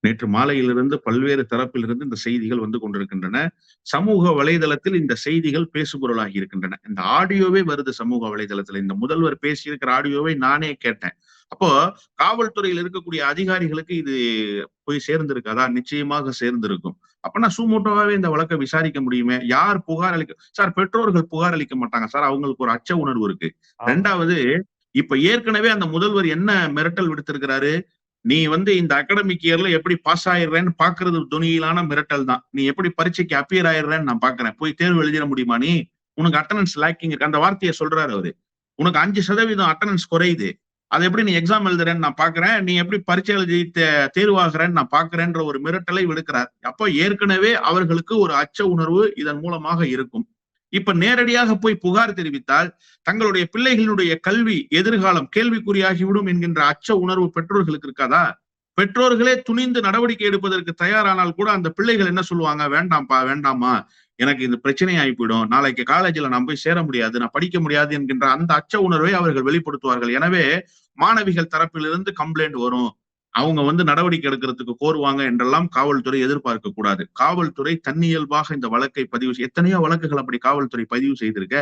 நேற்று மாலையிலிருந்து பல்வேறு தரப்பிலிருந்து இந்த செய்திகள் வந்து கொண்டிருக்கின்றன. சமூக வலைதளத்தில் இந்த செய்திகள் பேசுபொருளாகி இருக்கின்றன. இந்த ஆடியோவே வருது சமூக வலைதளத்துல. இந்த முதல்வர் பேசியிருக்கிற ஆடியோவை நானே கேட்டேன். அப்போ காவல்துறையில் இருக்கக்கூடிய அதிகாரிகளுக்கு இது போய் சேர்ந்திருக்காதா நிச்சயமாக சேர்ந்திருக்கும். அப்பனா சூமோட்டோவாவே இந்த வழக்கை விசாரிக்க முடியுமே? யார் புகார் அளிக்க சார் பெற்றோர்கள் புகார் அளிக்க மாட்டாங்க. சார் அவங்களுக்கு ஒரு அச்ச உணர்வு இருக்கு. ரெண்டாவது இப்ப ஏற்கனவே அந்த முதல்வர் என்ன மிரட்டல் விடுத்திருக்கிறாரு? நீ வந்து இந்த அகாடமிக் இயர்ல எப்படி பாஸ் ஆயிடுறேன்னு பாக்குறது துணியிலான மிரட்டல் தான். நீ எப்படி பரீட்சைக்கு அப்பியர் ஆயிடுறேன்னு நான் பாக்குறேன். போய் தேர்வு எழுதிட முடியுமா நீ? உனக்கு அட்டனன்ஸ் லேக்கிங் இருக்கு. அந்த வார்த்தையை சொல்றாரு அவரு. உனக்கு அஞ்சு சதவீதம் அட்டனன்ஸ் குறையுது. அதை எப்படி நீ எக்ஸாம் எழுதுறேன்னு நான் பாக்குறேன். நீ எப்படி பரீட்சை எழுதி தேர்வாகிறேன்னு நான் பாக்குறேன்ற ஒரு மிரட்டலை விடுக்கிறார். அப்போ ஏற்கனவே அவர்களுக்கு ஒரு அச்ச உணர்வு இதன் மூலமாக இருக்கும். இப்ப நேரடியாக போய் புகார் தெரிவித்தால் தங்களுடைய பிள்ளைகளுடைய கல்வி எதிர்காலம் கேள்விக்குறியாகிவிடும் என்கின்ற அச்ச உணர்வு பெற்றோர்களுக்கு இருக்காதா? பெற்றோர்களே துணிந்து நடவடிக்கை எடுப்பதற்கு தயாரானால் கூட அந்த பிள்ளைகள் என்ன சொல்லுவாங்க? வேண்டாம்ப்பா வேண்டாமா எனக்கு இந்த பிரச்சனை ஆகி போயிடும் நாளைக்கு காலேஜ்ல நான் போய் சேர முடியாது. நான் படிக்க முடியாது என்கின்ற அந்த அச்ச உணர்வை அவர்கள் வெளிப்படுத்துவார்கள். எனவே மாணவிகள் தரப்பிலிருந்து கம்ப்ளைண்ட் வரும். அவங்க வந்து நடவடிக்கை எடுக்கிறதுக்கு கோருவாங்க என்றெல்லாம் காவல்துறை எதிர்பார்க்க கூடாது. காவல்துறை தன்னியல்பாக இந்த வழக்கை பதிவு எத்தனையோ வழக்குகள் அப்படி காவல்துறை பதிவு செய்திருக்க.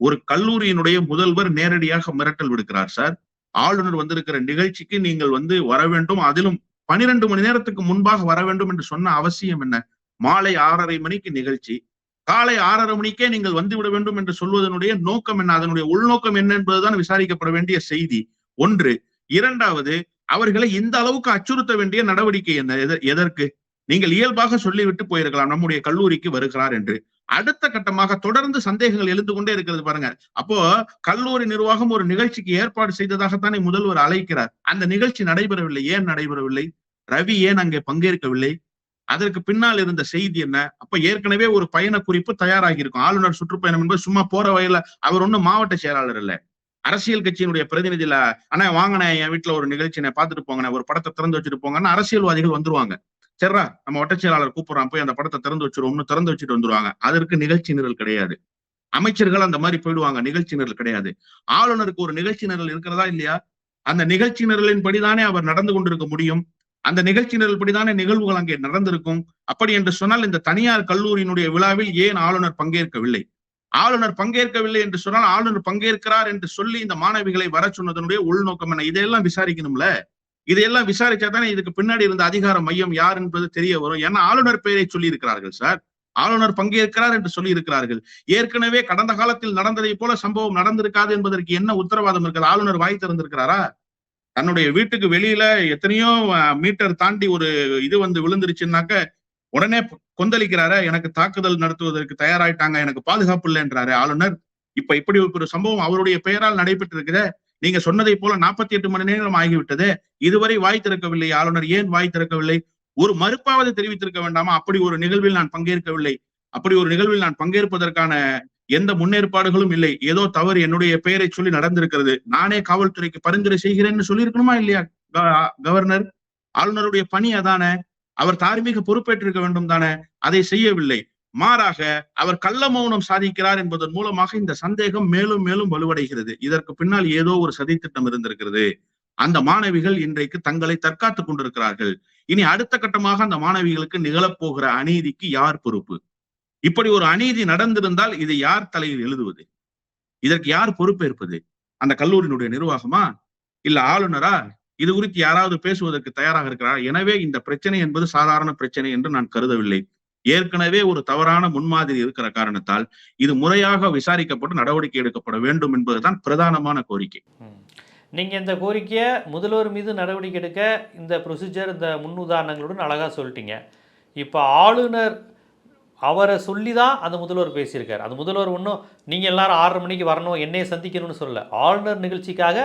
ஒரு கல்லூரியினுடைய முதல்வர் நேரடியாக மிரட்டல் விடுக்கிறார் சார். ஆளுநர் வந்திருக்கிற நிகழ்ச்சிக்கு நீங்கள் வந்து வர வேண்டும். அதிலும் பனிரெண்டு மணி நேரத்துக்கு முன்பாக வர வேண்டும் என்று சொன்ன அவசியம் என்ன? மாலை ஆறரை மணிக்கு நிகழ்ச்சி. காலை ஆறரை மணிக்கே நீங்கள் வந்து விட வேண்டும் என்று சொல்வதனுடைய நோக்கம் என்ன? அதனுடைய உள்நோக்கம் என்ன என்பதுதான் விசாரிக்கப்பட வேண்டிய செய்தி. ஒன்று. இரண்டாவது அவர்களை இந்த அளவுக்கு அச்சுறுத்த வேண்டிய நடவடிக்கை என்ன? எத- எதற்கு? நீங்கள் இயல்பாக சொல்லிவிட்டு போயிருக்கலாம். நம்முடைய கல்லூரிக்கு வருகிறார் என்று. அடுத்த கட்டமாக தொடர்ந்து சந்தேகங்கள் எழுந்து கொண்டே இருக்கிறது பாருங்க. அப்போ கல்லூரி நிர்வாகம் ஒரு நிகழ்ச்சிக்கு ஏற்பாடு செய்ததாகத்தானே முதல்வர் அழைக்கிறார். அந்த நிகழ்ச்சி நடைபெறவில்லை. ஏன் நடைபெறவில்லை? ரவி ஏன் அங்கே பங்கேற்கவில்லை? அதற்கு பின்னால் இருந்த செய்தி என்ன? அப்ப ஏற்கனவே ஒரு பயண குறிப்பு தயாராகி இருக்கும் ஆளுநர் சுற்றுப்பயணம் என்பது சும்மா போற வகையில அவர் ஒன்னும் மாவட்ட செயலாளர் இல்ல அரசியல் கட்சியினுடைய பிரதிநிதியில அண்ணா வாங்கண்ணே என் வீட்டுல ஒரு நிகழ்ச்சி நான் பாத்துட்டு போங்கண்ணே ஒரு படத்தை திறந்து வச்சுட்டு போங்கன்னா அரசியல்வாதிகள் வந்துருவாங்க. சரிரா நம்ம ஒட்டச்செயலாளர் கூப்பிடுறான் போய் அந்த படத்தை திறந்து வச்சிருவோம்னு திறந்து வச்சுட்டு வந்துருவாங்க. அதற்கு நிகழ்ச்சி நிரல் கிடையாது. அமைச்சர்கள் அந்த மாதிரி போயிடுவாங்க நிகழ்ச்சி நிரல் கிடையாது. ஆளுநருக்கு ஒரு நிகழ்ச்சி நிரல் இருக்கிறதா இல்லையா? அந்த நிகழ்ச்சி நிரலின் படிதானே அவர் நடந்து கொண்டிருக்க முடியும். அந்த நிகழ்ச்சி நிரல் படிதானே நிகழ்வுகள் அங்கே நடந்திருக்கும். அப்படி என்று சொன்னால் இந்த தனியார் கல்லூரியினுடைய விழாவில் ஏன் ஆளுநர் பங்கேற்கவில்லை? ஆளுநர் பங்கேற்கவில்லை என்று சொன்னால் ஆளுநர் பங்கேற்கிறார் என்று சொல்லி இந்த மாணவிகளை வர சொன்னதனுடைய உள்நோக்கம் என்ன? இதையெல்லாம் விசாரிக்கணும்ல? இதையெல்லாம் விசாரிச்சா தானே இதுக்கு பின்னாடி இருந்த அதிகார மையம் யார் என்பது தெரிய வரும். ஏன்னா ஆளுநர் பெயரை சொல்லி இருக்கிறார்கள் சார். ஆளுநர் பங்கேற்கிறார் என்று சொல்லி இருக்கிறார்கள் ஏற்கனவே கடந்த காலத்தில் நடந்ததை போல சம்பவம் நடந்திருக்காது என்பதற்கு என்ன உத்தரவாதம் இருக்கிறது ஆளுநர் வாய் திறந்திருக்கிறாரா? தன்னுடைய வீட்டுக்கு வெளியில எத்தனையோ மீட்டர் தாண்டி ஒரு இது வந்து விழுந்துருச்சுன்னாக்க உடனே கொந்தளிக்கிறாரு எனக்கு தாக்குதல் நடத்துவதற்கு தயாராயிட்டாங்க எனக்கு பாதுகாப்பு இல்லைன்றாரு ஆளுநர். இப்ப இப்படி ஒரு சம்பவம் அவருடைய பெயரால் நடைபெற்றிருக்கிற நீங்க சொன்னதை போல நாற்பத்தி எட்டு மணி நேரம் ஆகிவிட்டது. இதுவரை வாய் திறக்கவில்லை ஆளுநர் ஏன் வாய் திறக்கவில்லை? ஒரு மறுப்பாவது தெரிவித்திருக்க வேண்டாமா? அப்படி ஒரு நிகழ்வில் நான் பங்கேற்கவில்லை. அப்படி ஒரு நிகழ்வில் நான் பங்கேற்பதற்கான எந்த முன்னேற்பாடுகளும் இல்லை. ஏதோ தவறு என்னுடைய பெயரை சொல்லி நடந்திருக்கிறது. நானே காவல்துறைக்கு பரிந்துரை செய்கிறேன்னு சொல்லியிருக்கணுமா இல்லையா கவர்னர்? ஆளுநருடைய பணி அதானே? அவர் தார்மீக பொறுப்பேற்றிருக்க வேண்டும் தானே? அதை செய்யவில்லை. மாறாக அவர் கள்ள மௌனம் சாதிக்கிறார் என்பதன் மூலமாக இந்த சந்தேகம் மேலும் மேலும் வலுவடைகிறது. இதற்கு பின்னால் ஏதோ ஒரு சதித்திட்டம் இருந்திருக்கிறது. அந்த மாணவிகள் இன்றைக்கு தங்களை தற்காத்துக் கொண்டிருக்கிறார்கள். இனி அடுத்த கட்டமாக அந்த மாணவிகளுக்கு நிகழப்போகிற அநீதிக்கு யார் பொறுப்பு? இப்படி ஒரு அநீதி நடந்திருந்தால் இதை யார் தலையில் எழுதுவது? இதற்கு யார் பொறுப்பேற்பது? அந்த கல்லூரியினுடைய நிர்வாகமா? இல்ல ஆளுநரா? இது குறித்து யாராவது பேசுவதற்கு தயாராக இருக்கிறார்? எனவே இந்த பிரச்சனை என்பது சாதாரண பிரச்சனை என்று நான் கருதவில்லை. ஏற்கனவே ஒரு தவறான முன்மாதிரி இருக்கிற காரணத்தால் இது முறையாக விசாரிக்கப்பட்டு நடவடிக்கை எடுக்கப்பட வேண்டும் என்பதுதான் பிரதானமான கோரிக்கை. நீங்க இந்த கோரிக்கையை முதல்வர் மீது நடவடிக்கை எடுக்க இந்த ப்ரொசீஜர் இந்த முன்னுதாரணங்களுடன் அழகா சொல்லிட்டீங்க. இப்போ ஆளுநர் அவரை சொல்லி தான் அந்த முதல்வர் பேசியிருக்காரு. அந்த முதல்வர் ஒன்றும் நீங்கள் எல்லாரும் ஆறரை மணிக்கு வரணும் என்னையை சந்திக்கணும்னு சொல்லல. ஆளுநர் நிகழ்ச்சிக்காக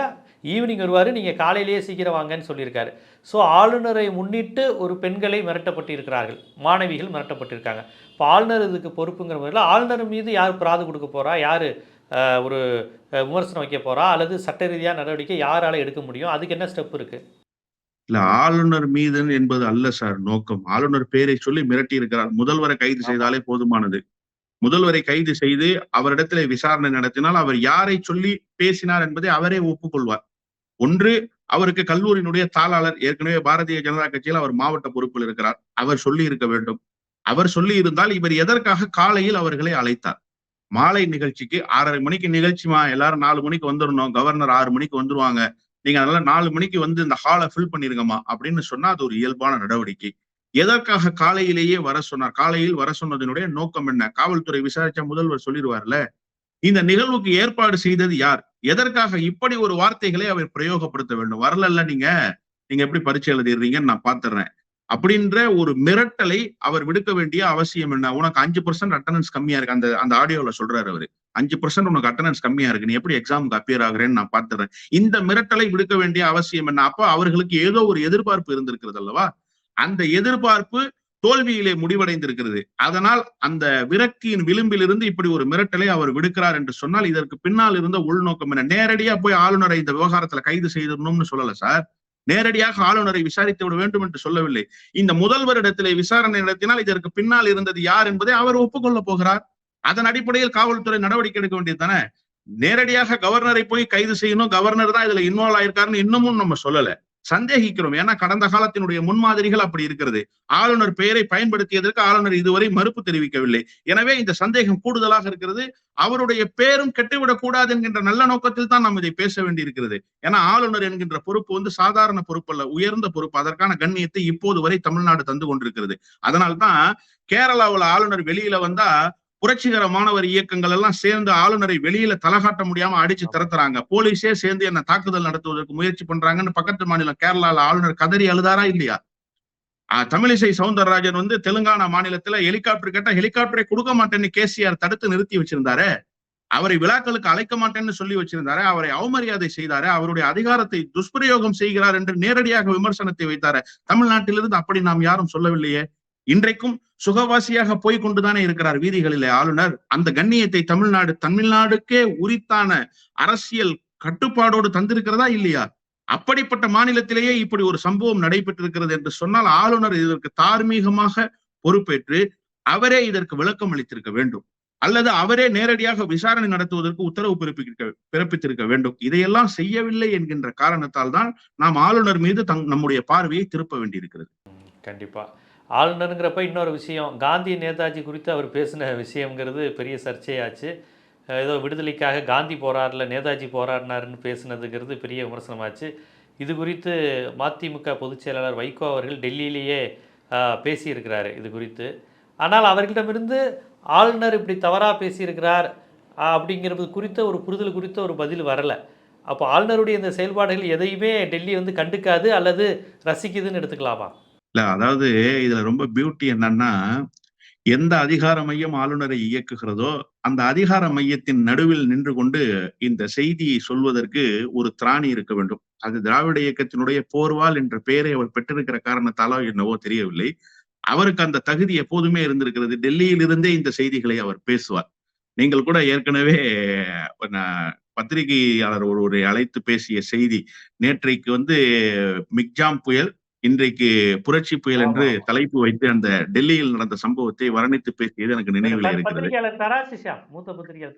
ஈவினிங் வருவார் நீங்கள் காலையிலேயே சீக்கிரம் வாங்கன்னு சொல்லியிருக்காரு. ஸோ ஆளுநரை முன்னிட்டு ஒரு பெண்களை மிரட்டப்பட்டிருக்கிறார்கள். மாணவிகள் மிரட்டப்பட்டிருக்காங்க. இப்போ ஆளுநர் இதுக்கு பொறுப்புங்கிற முறையில் ஆளுநர் மீது யார் பிராது கொடுக்க போகிறா யார் ஒரு விமர்சனம் வைக்க போறா? அல்லது சட்ட ரீதியாக நடவடிக்கை யாரால எடுக்க முடியும்? அதுக்கு என்ன ஸ்டெப் இருக்கு? இல்ல ஆளுநர் மீது என்பது அல்ல சார் நோக்கம். ஆளுநர் பேரை சொல்லி மிரட்டி இருக்கிறார் முதல்வரை கைது செய்தாலே போதுமானது. முதல்வரை கைது செய்து அவரிடத்திலே விசாரணை நடத்தினால் அவர் யாரை சொல்லி பேசினார் என்பதை அவரே ஒப்புக்கொள்வார். ஒன்று அவருக்கு கல்லூரியினுடைய தாளாளர் ஏற்கனவே பாரதிய ஜனதா கட்சியில் அவர் மாவட்ட பொறுப்பில் இருக்கிறார். அவர் சொல்லி இருக்க வேண்டும். அவர் சொல்லி இருந்தால் இவர் எதற்காக காலையில் அவர்களை அழைத்தார்? மாலை நிகழ்ச்சிக்கு ஆறரை மணிக்கு நிகழ்ச்சிமா எல்லாரும் நாலு மணிக்கு வந்துடணும் கவர்னர் ஆறு மணிக்கு வந்துருவாங்க. நீங்க அதனால நாலு மணிக்கு வந்து இந்த ஹாலை ஃபில் பண்ணிருங்கம்மா அப்படின்னு சொன்னா அது ஒரு இயல்பான நடவடிக்கை. எதற்காக காலையிலேயே வர சொன்னார்? காலையில் வர சொன்னதனுடைய நோக்கம் என்ன? காவல்துறை விசாரிச்சா முதல்வர் சொல்லிடுவார்ல இந்த நிகழ்வுக்கு ஏற்பாடு செய்தது யார்? எதற்காக இப்படி ஒரு வார்த்தைகளை அவர் பிரயோகப்படுத்த வேண்டும்? வரலல்ல நீங்க. நீங்க எப்படி பரீட்சை எழுதிடுறீங்கன்னு நான் பாத்துறேன். அப்படின்ற ஒரு மிரட்டலை அவர் விடுக்க வேண்டிய அவசியம் என்ன? உனக்கு அஞ்சு பர்சன்ட் அட்டண்டன்ஸ் கம்மியா இருக்கு. அந்த அந்த ஆடியோல சொல்றாரு அவரு. அஞ்சு பர்சன்ட் உனக்கு அட்டண்டன்ஸ் கம்மியா இருக்கு. நீ எப்படி எக்ஸாமுக்கு அப்பியர் ஆகுறேன்னு நான் பாத்துறேன். இந்த மிரட்டலை விடுக்க வேண்டிய அவசியம் என்ன? அப்ப அவர்களுக்கு ஏதோ ஒரு எதிர்பார்ப்பு இருந்திருக்கிறது அல்லவா? அந்த எதிர்பார்ப்பு தோல்வியிலே முடிவடைந்திருக்கிறது. அதனால் அந்த விரக்தியின் விளிம்பிலிருந்து இப்படி ஒரு மிரட்டலை அவர் விடுக்கிறார் என்று சொன்னால் இதற்கு பின்னால் இருந்த உள்நோக்கம் என்ன? நேரடியா போய் ஆளுநரை இந்த விவகாரத்துல கைது செய்திடணும்னு சொல்லல சார். நேரடியாக ஆளுநரை விசாரித்து விட வேண்டும் என்று சொல்லவில்லை. இந்த முதல்வரிடத்திலே விசாரணை நடத்தினால் இதற்கு பின்னால் இருந்தது யார் என்பதை அவர் ஒப்புக்கொள்ள போகிறார். அதன் அடிப்படையில் காவல்துறை நடவடிக்கை எடுக்க வேண்டியது தானே? நேரடியாக கவர்னரை போய் கைது செய்யணும். கவர்னர் தான் இதுல இன்வால்வ் ஆயிருக்காருன்னு இன்னமும் நம்ம சொல்லல. சந்தேகிக்கிறோம். ஏன்னா கடந்த காலத்தினுடைய முன்மாதிரிகள் அப்படி இருக்கிறது. ஆளுநர் பெயரை பயன்படுத்தியதற்கு ஆளுநர் இதுவரை மறுப்பு தெரிவிக்கவில்லை. எனவே இந்த சந்தேகம் கூடுதலாக இருக்கிறது. அவருடைய பேரும் கெட்டுவிடக் கூடாது என்கின்ற நல்ல நோக்கத்தில் தான் நாம் இதை பேச வேண்டியிருக்கிறது. ஏன்னா ஆளுநர் என்கின்ற பொறுப்பு வந்து சாதாரண பொறுப்பு அல்ல உயர்ந்த பொறுப்பு. அதற்கான கண்ணியத்தை இப்போது வரை தமிழ்நாடு தந்து கொண்டிருக்கிறது. அதனால்தான் கேரளாவுல ஆளுநர் வெளியில வந்தா புரட்சிகர மாணவர் இயக்கங்கள் எல்லாம் சேர்ந்து ஆளுநரை வெளியில தலகாட்ட முடியாம அடிச்சு திரத்துறாங்க போலீஸே சேர்ந்து என்ன தாக்குதல் நடத்துவதற்கு முயற்சி பண்றாங்கன்னு பக்கத்து மாநிலம் கேரளால ஆளுநர் கதறி அழுதாரா இல்லையா? தமிழிசை சவுந்தரராஜன் வந்து தெலுங்கானா மாநிலத்துல ஹெலிகாப்டர் கேட்டா ஹெலிகாப்டரை கொடுக்க மாட்டேன்னு கேசிஆர் தடுத்து நிறுத்தி வச்சிருந்தாரு. அவரை விழாக்களுக்கு அழைக்க மாட்டேன்னு சொல்லி வச்சிருந்தாரு. அவரை அவமரியாதை செய்தாரு. அவருடைய அதிகாரத்தை துஷ்பிரயோகம் செய்கிறார் என்று நேரடியாக விமர்சனத்தை வைத்தாரு. தமிழ்நாட்டிலிருந்து அப்படி நாம் யாரும் சொல்லவில்லையே. இன்றைக்கும் சுகவாசியாக போய் கொண்டுதானே இருக்கிறார் வீதிகளிலே ஆளுநர். அந்த கண்ணியத்தை தமிழ்நாடு தமிழ்நாடுக்கே உரித்தான அரசியல் கட்டுப்பாடோடு தந்திருக்கிறதா இல்லையா? அப்படிப்பட்ட மாநிலத்திலேயே இப்படி ஒரு சம்பவம் நடைபெற்றிருக்கிறது என்று சொன்னால் ஆளுநர் இதற்கு தார்மீகமாக பொறுப்பேற்று அவரே இதற்கு விளக்கம் அளித்திருக்க வேண்டும். அல்லது அவரே நேரடியாக விசாரணை நடத்துவதற்கு உத்தரவு பிறப்பிக்க பிறப்பித்திருக்க வேண்டும். இதையெல்லாம் செய்யவில்லை என்கின்ற காரணத்தால் தான் நாம் ஆளுநர் மீது தங் நம்முடைய பார்வையை திருப்ப வேண்டியிருக்கிறது. கண்டிப்பா. ஆளுநருங்கிறப்ப இன்னொரு விஷயம் காந்தி நேதாஜி குறித்து அவர் பேசின விஷயங்கிறது பெரிய சர்ச்சையாச்சு. ஏதோ விடுதலைக்காக காந்தி போராடல நேதாஜி போராடினாருன்னு பேசுனதுங்கிறது பெரிய விமர்சனமாச்சு. இது குறித்து மதிமுக பொதுச் செயலாளர் வைகோ அவர்கள் டெல்லியிலேயே பேசியிருக்கிறாரு இது குறித்து. ஆனால் அவர்களிடமிருந்து ஆளுநர் இப்படி தவறாக பேசியிருக்கிறார் அப்படிங்கிறது குறித்த ஒரு புரிதல் குறித்த ஒரு பதில் வரலை. அப்போ ஆளுநருடைய இந்த செயல்பாடுகள் எதையுமே டெல்லி வந்து கண்டுக்காது அல்லது ரசிக்குதுன்னு எடுத்துக்கலாமா? இல்ல அதாவது இதுல ரொம்ப பியூட்டி என்னன்னா எந்த அதிகார மையம் ஆளுநரை இயக்குகிறதோ அந்த அதிகார மையத்தின் நடுவில் நின்று கொண்டு இந்த செய்தியை சொல்வதற்கு ஒரு திராணி இருக்க வேண்டும். அது திராவிட இயக்கத்தினுடைய போர்வால் என்ற பெயரை அவர் பெற்றிருக்கிற காரணத்தாலோ என்னவோ தெரியவில்லை. அவருக்கு அந்த தகுதி எப்போதுமே இருந்திருக்கிறது. டெல்லியில் இருந்தே இந்த செய்திகளை அவர் பேசுவார். நீங்கள் கூட ஏற்கனவே பத்திரிகையாளர் ஒருவரை அழைத்து பேசிய செய்தி நேற்றைக்கு வந்து மிக்ஜாம் புயல் இன்றைக்கு புரட்சி புயல் என்று. தலைப்பு வைத்து அந்த டெல்லியில் நடந்த சம்பவத்தை வர்ணித்து பேசியது எனக்கு நினைவில் இருக்கிறது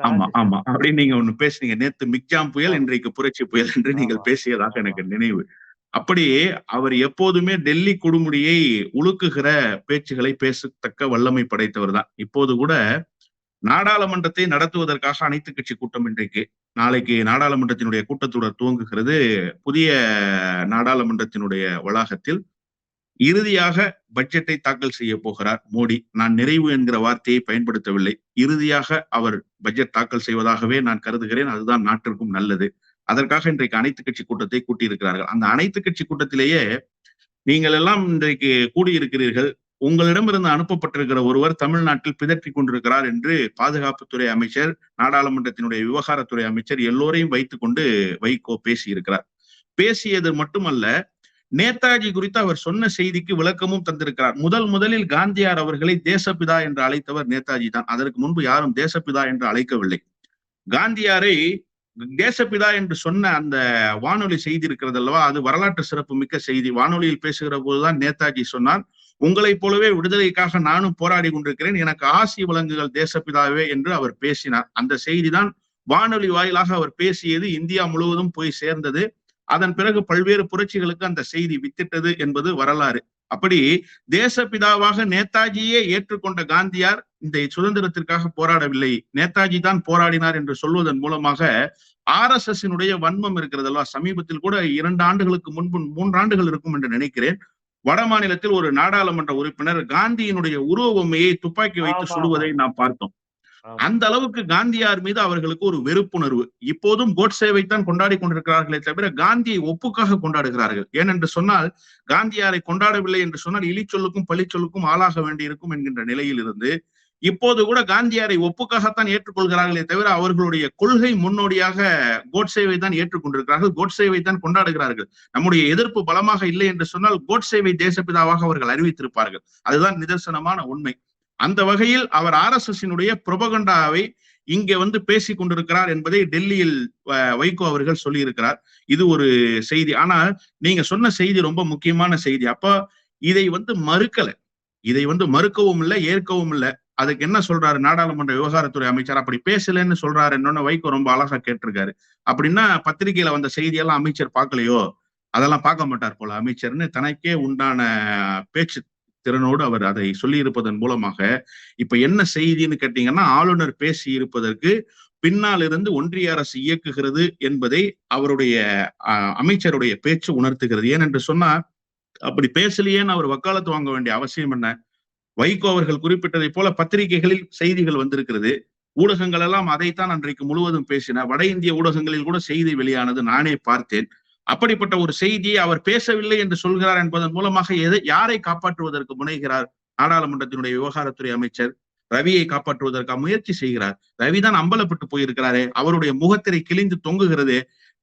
ஆமா. ஆமா அப்படின்னு நீங்க ஒண்ணு பேசுனீங்க நேத்து மிக்ஜாம் புயல். இன்றைக்கு புரட்சி புயல் என்று நீங்கள் பேசியதாக. எனக்கு நினைவு அப்படி அவர் எப்போதுமே டெல்லி கொடுமுடியை உலுக்குகிற பேச்சுகளை பேசத்தக்க வல்லமை படைத்தவர் தான் இப்போது கூட நாடாளுமன்றத்தை நடத்துவதற்காக அனைத்து கட்சி கூட்டம் இன்றைக்கு நாளைக்கு நாடாளுமன்றத்தினுடைய கூட்டத்தொடர் துவங்குகிறது. புதிய நாடாளுமன்றத்தினுடைய வளாகத்தில் இறுதியாக பட்ஜெட்டை தாக்கல் செய்ய போகிறார் மோடி. நான் நிறைவு என்கிற வார்த்தையை பயன்படுத்தவில்லை. இறுதியாக அவர் பட்ஜெட் தாக்கல் செய்வதாகவே நான் கருதுகிறேன். அதுதான் நாட்டிற்கும் நல்லது. அதற்காக இன்றைக்கு அனைத்து கட்சி கூட்டத்தை கூட்டியிருக்கிறார்கள். அந்த அனைத்து கட்சி கூட்டத்திலேயே நீங்கள் எல்லாம் இன்றைக்கு கூடியிருக்கிறீர்கள். உங்களிடமிருந்து அனுப்பப்பட்டிருக்கிற ஒருவர் தமிழ்நாட்டில் பிதற்றிக் கொண்டிருக்கிறார் என்று பாதுகாப்புத்துறை அமைச்சர் நாடாளுமன்றத்தினுடைய விவகாரத்துறை அமைச்சர் எல்லோரையும் வைத்துக்கொண்டு வைகோ பேசியிருக்கிறார். பேசியது மட்டுமல்ல நேதாஜி குறித்து அவர் சொன்ன செய்திக்கு விளக்கமும் தந்திருக்கிறார். முதல் முதலில் காந்தியார் அவர்களை தேசப்பிதா என்று அழைத்தவர் நேதாஜி தான். அதற்கு முன்பு யாரும் தேசப்பிதா என்று அழைக்கவில்லை. காந்தியாரை தேசப்பிதா என்று சொன்ன அந்த வானொலி செய்தி இருக்கிறது அல்லவா அது வரலாற்று சிறப்பு மிக்க செய்தி. வானொலியில் பேசுகிற போதுதான் நேதாஜி சொன்னார். உங்களைப் போலவே விடுதலைக்காக நானும் போராடி கொண்டிருக்கிறேன். எனக்கு ஆசி வழங்குகள் தேசப்பிதாவே என்று அவர் பேசினார். அந்த செய்திதான் வானொலி வாயிலாக அவர் பேசியது இந்தியா முழுவதும் போய் சேர்ந்தது. அதன் பிறகு பல்வேறு புரட்சிகளுக்கு அந்த செய்தி வித்திட்டது என்பது வரலாறு. அப்படி தேசப்பிதாவாக நேதாஜியே ஏற்றுக்கொண்ட காந்தியார் இந்த சுதந்திரத்திற்காக போராடவில்லை. நேதாஜி தான் போராடினார் என்று சொல்வதன் மூலமாக ஆர் எஸ் எஸ் வன்மம் இருக்கிறது அல்லவா சமீபத்தில் கூட இரண்டு ஆண்டுகளுக்கு முன்பு மூன்று ஆண்டுகள் இருக்கும் என்று நினைக்கிறேன். வட மாநிலத்தில் ஒரு நாடாளுமன்ற உறுப்பினர் காந்தியினுடைய உருவ பொம்மையை துப்பாக்கி வைத்து சுடுவதை நாம் பார்த்தோம். அந்த அளவுக்கு காந்தியார் மீது அவர்களுக்கு ஒரு வெறுப்புணர்வு. இப்போதும் கோட்சேவைத்தான் கொண்டாடி கொண்டிருக்கிறார்களே தவிர காந்தியை ஒப்புக்காக கொண்டாடுகிறார்கள். ஏனென்று சொன்னால் காந்தியாரை கொண்டாடவில்லை என்று சொன்னால் இழிச்சொல்லுக்கும் பழிச்சொல்லுக்கும் ஆளாக வேண்டியிருக்கும் என்கின்ற நிலையில் இருந்து இப்போது கூட காந்தியாரை ஒப்புக்காகத்தான் ஏற்றுக்கொள்கிறார்களே தவிர அவர்களுடைய கொள்கை முன்னோடியாக கோட்சேவை தான் ஏற்றுக்கொண்டிருக்கிறார்கள். கோட்சேவை தான் கொண்டாடுகிறார்கள். நம்முடைய எதிர்ப்பு பலமாக இல்லை என்று சொன்னால் கோட்சேவை தேசப்பிதாவாக அவர்கள் அறிவித்திருப்பார்கள். அதுதான் நிதர்சனமான உண்மை. அந்த வகையில் அவர் ஆர் எஸ் எஸ்னுடைய புரபகண்டாவை இங்கே வந்து பேசி கொண்டிருக்கிறார் என்பதை டெல்லியில் வைகோ அவர்கள் சொல்லியிருக்கிறார். இது ஒரு செய்தி. ஆனால் நீங்க சொன்ன செய்தி ரொம்ப முக்கியமான செய்தி. அப்ப இதை வந்து மறுக்கல. இதை வந்து மறுக்கவும் இல்லை ஏற்கவும் இல்லை. அதுக்கு என்ன சொல்றாரு? நாடாளுமன்ற விவகாரத்துறை அமைச்சர் அப்படி பேசலன்னு சொல்றாரு. என்னன்னு வைகோ ரொம்ப அழகா கேட்டிருக்காரு. அப்படின்னா பத்திரிகையில வந்த செய்தியெல்லாம் அமைச்சர் பார்க்கலையோ? அதெல்லாம் பார்க்க மாட்டார் போல. அமைச்சர்னு தனக்கே உண்டான பேச்சு திறனோடு அவர் அதை சொல்லி இருப்பதன் மூலமாக இப்ப என்ன செய்தின்னு கேட்டீங்கன்னா ஆளுநர் பேசி இருப்பதற்கு பின்னால் இருந்து ஒன்றிய அரசு இயக்குகிறது என்பதை அவருடைய அமைச்சருடைய பேச்சு உணர்த்துகிறது. ஏனென்று சொன்னா அப்படி பேசலையேன்னு அவர் வக்காலத்து வாங்க வேண்டிய அவசியம் என்ன? வைகோ அவர்கள் குறிப்பிட்டதை போல பத்திரிகைகளில் செய்திகள் வந்திருக்கிறது. ஊடகங்கள் எல்லாம் அதைத்தான் அன்றைக்கு முழுவதும் பேசின. வட இந்திய ஊடகங்களில் கூட செய்தி வெளியானது நானே பார்த்தேன். அப்படிப்பட்ட ஒரு செய்தியை அவர் பேசவில்லை என்று சொல்கிறார் என்பதன் மூலமாக எதை யாரை காப்பாற்றுவதற்கு முனைகிறார் நாடாளுமன்றத்தினுடைய விவகாரத்துறை அமைச்சர்? ரவியை காப்பாற்றுவதற்கு முயற்சி செய்கிறார். ரவிதான் அம்பலப்பட்டு போயிருக்கிறாரே. அவருடைய முகத்திரை கிழிந்து தொங்குகிறது.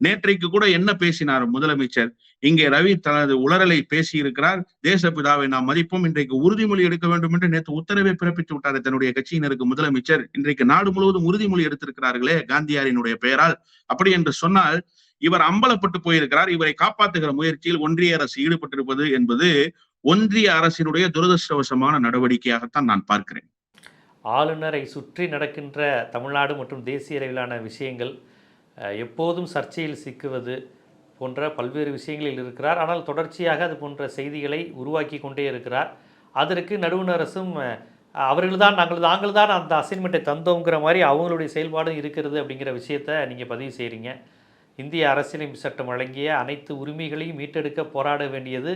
நேற்றைக்கு கூட என்ன பேசினார் முதலமைச்சர்? இங்கே ரவி தனது உளறலை பேசியிருக்கிறார். தேசப்பிதாவை நாம் மதிப்போம். இன்றைக்கு உறுதிமொழி எடுக்க வேண்டும் என்று நேற்று உத்தரவை பிறப்பித்து விட்டார் தன்னுடைய கட்சியினருக்கு முதலமைச்சர். இன்றைக்கு நாடு முழுவதும் உறுதிமொழி எடுத்திருக்கிறார்களே காந்தியாரினுடைய பெயரால். அப்படி என்று சொன்னால் இவர் அம்பலப்பட்டு போயிருக்கிறார். இவரை காப்பாற்றுகிற முயற்சியில் ஒன்றிய அரசு ஈடுபட்டிருப்பது என்பது ஒன்றிய அரசினுடைய துரதிருஷ்டவசமான நடவடிக்கையாகத்தான் நான் பார்க்கிறேன். ஆளுநரை சுற்றி நடக்கின்ற தமிழ்நாடு மற்றும் தேசிய அளவிலான விஷயங்கள் எப்போதும் சர்ச்சையில் சிக்குவது போன்ற பல்வேறு விஷயங்களில் இருக்கிறார். ஆனால் தொடர்ச்சியாக அது போன்ற செய்திகளை உருவாக்கி கொண்டே இருக்கிறார். அதற்கு நடுவண் அரசும் அவர்கள் தான் நாங்கள் நாங்கள் தான் அந்த அசைன்மெண்ட்டை தந்தோங்கிற மாதிரி அவங்களுடைய செயல்பாடும் இருக்கிறது அப்படிங்கிற விஷயத்த நீங்கள் பதிவு செய்கிறீங்க இந்திய அரசியலமைப்பு சட்டம் வழங்கிய அனைத்து உரிமைகளையும் மீட்டெடுக்க போராட வேண்டியது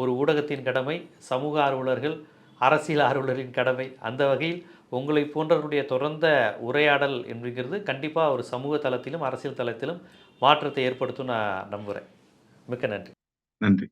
ஒரு ஊடகத்தின் கடமை சமூக ஆர்வலர்கள் அரசியல் ஆர்வலரின் கடமை. அந்த வகையில் உங்களை போன்றவருடைய தொடர்ந்த உரையாடல் என்கிறது கண்டிப்பாக ஒரு சமூக தளத்திலும் அரசியல் தளத்திலும் மாற்றத்தை ஏற்படுத்தும் நான் நம்புகிறேன் மிக்க நன்றி. நன்றி.